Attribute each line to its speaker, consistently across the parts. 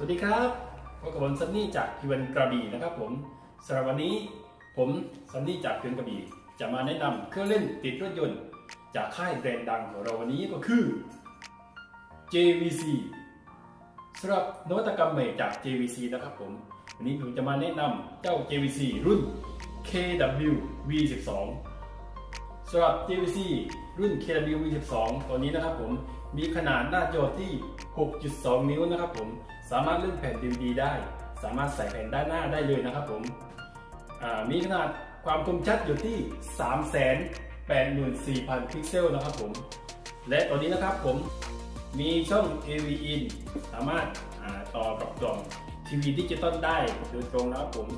Speaker 1: สวัสดีครับพบกับผมซันนี่จากพิวันกระบี่นะครับผมสำหรับวันนี้ผมซันนี่จากพิวันกระบี่จะมาแนะนำเครื่องเล่นติดรถยนต์ จากค่ายแบรนด์ดังของเราวันนี้ก็คือ JVC สำหรับนวัตกรรมใหม่จาก JVC นะครับผม วันนี้ผมจะมาแนะนำเจ้า JVC รุ่น KW V12 สำหรับ JVC รุ่น KW V12 ตัวนี้นะครับผม มีขนาดหน้าจอที่ 6.2 นิ้วนะครับผม สามารถเลื่อนแผ่น DVD ได้ สามารถใส่แผ่นด้านหน้าได้เลยนะครับผมมีขนาดความคมชัดอยู่ที่ 384,000 พิกเซลนะครับผม และตัวนี้นะครับผมมีช่อง AV in สามารถาต่อกับกล่องทีวีดิจิตอลได้โดยตรงนะครับผม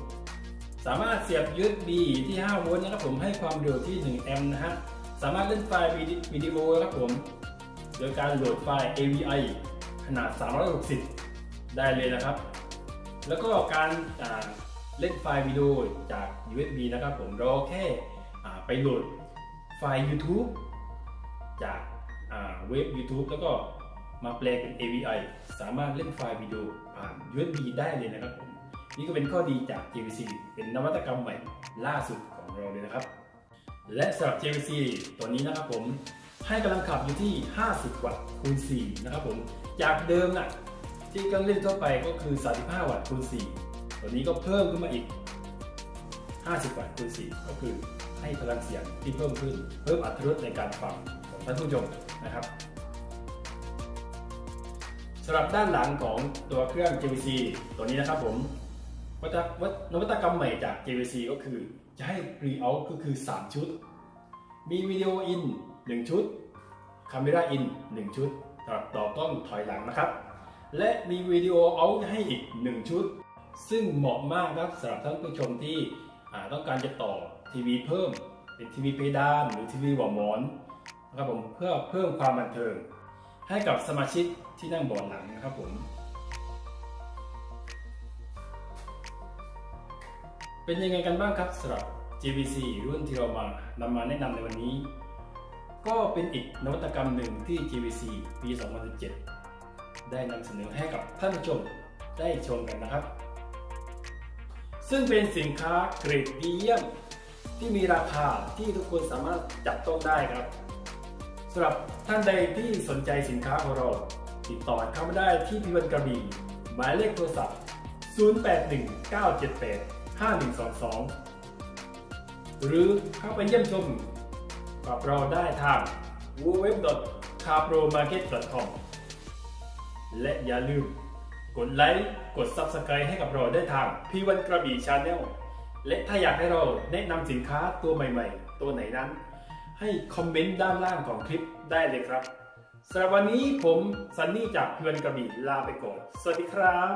Speaker 1: สามารถเสียบ USB ที่ 5 โวลต์นะครับผมให้ความเร็วที่ 1 แอมป์นะฮะ สามารถเล่นไฟล์วิดีโอนะครับผม โดยการโหลดไฟล์ AVI ขนาด 360 ได้เลยนะครับ แล้วก็การอ่าเล่นไฟล์วิดีโอจาก USB นะครับผมเราแค่ไปโหลดไฟล์ YouTube จากาเว็บ YouTube แล้วก็มาแปลเป็น AVI สามารถเล่นไฟล์วิดีโอผ่าน USB ได้เลยนะครับผมนี่ก็เป็นข้อดีจาก JVC เป็นนวัตกรรมใหม่ล่าสุดของเราเลยนะครับ และสำหรับ JVC ตัวนี้นะครับผมให้กำลังขับอยู่ที่ 50 วัตต์คูณ 4 นะครับผม จากเดิมน่ะ ที่เครื่องเล่นทั่วไปก็คือ 35 วัตต์คูณ 4 ตัวนี้ก็เพิ่มขึ้นมาอีก 50 วัตต์คูณ 4 ก็คือให้พลังเสียงที่เพิ่มขึ้น เพิ่มอรรถรสในการฟังของท่านผู้ชมนะครับสำหรับด้านหลังของตัวเครื่อง JVC ตัวนี้นะครับผมวัตวัตนวัตกรรมใหม่จาก JVC ก็คือจะให้ Pre-out ก็คือ 3 ชุด มีวิดีโออิน 1 ชุด คาเมราอิน 1 ชุดสำหรับต่อกล้องถอยหลังนะครับ และมีวิดีโอเอาให้อีก 1 ชุด ซึ่งเหมาะมากครับสำหรับท่านผู้ชมที่ต้องการจะต่อทีวีเพิ่ม เป็นทีวีเพดานหรือทีวีหัวหมอนนะครับผมเพื่อเพิ่มความบันเทิง ให้กับสมาชิกที่นั่งบาะหลังนะครับผม เป็นยังไงกันบ้างครับสำหรับ GVC รุ่นที่เรามานำมาแนะนำในวันนี้ ก็เป็นอีกนวัตกรรมหนึ่งที่ GVC ปี 2017 ได้นำเสนอให้กับท่านผู้ชมได้ชมกันนะครับ ซึ่งเป็นสินค้าเกรดดีเยี่ยม ที่มีราคาที่ทุกคนสามารถจับต้องได้ครับสำหรับท่านใดที่สนใจสินค้าของเรา ติดต่อเข้ามาได้ที่พิวันกระบี่หมายเลขโทรศัพท์ 0819785122 หรือเข้าไปเยี่ยมชมกับเราได้ทาง www.carpromarket.com และอย่าลืม กดไลค์กด Subscribe ให้กับเราได้ทางพี่วันกระบี่ชาแนลและถ้าอยากให้เราแนะนำสินค้าตัวใหม่ ๆ ตัวไหนนั้น ให้คอมเมนต์ด้านล่างของคลิปได้เลยครับสำหรับวันนี้ผมซันนี่จากพีวันกระบี่ลาไปก่อน สวัสดีครับ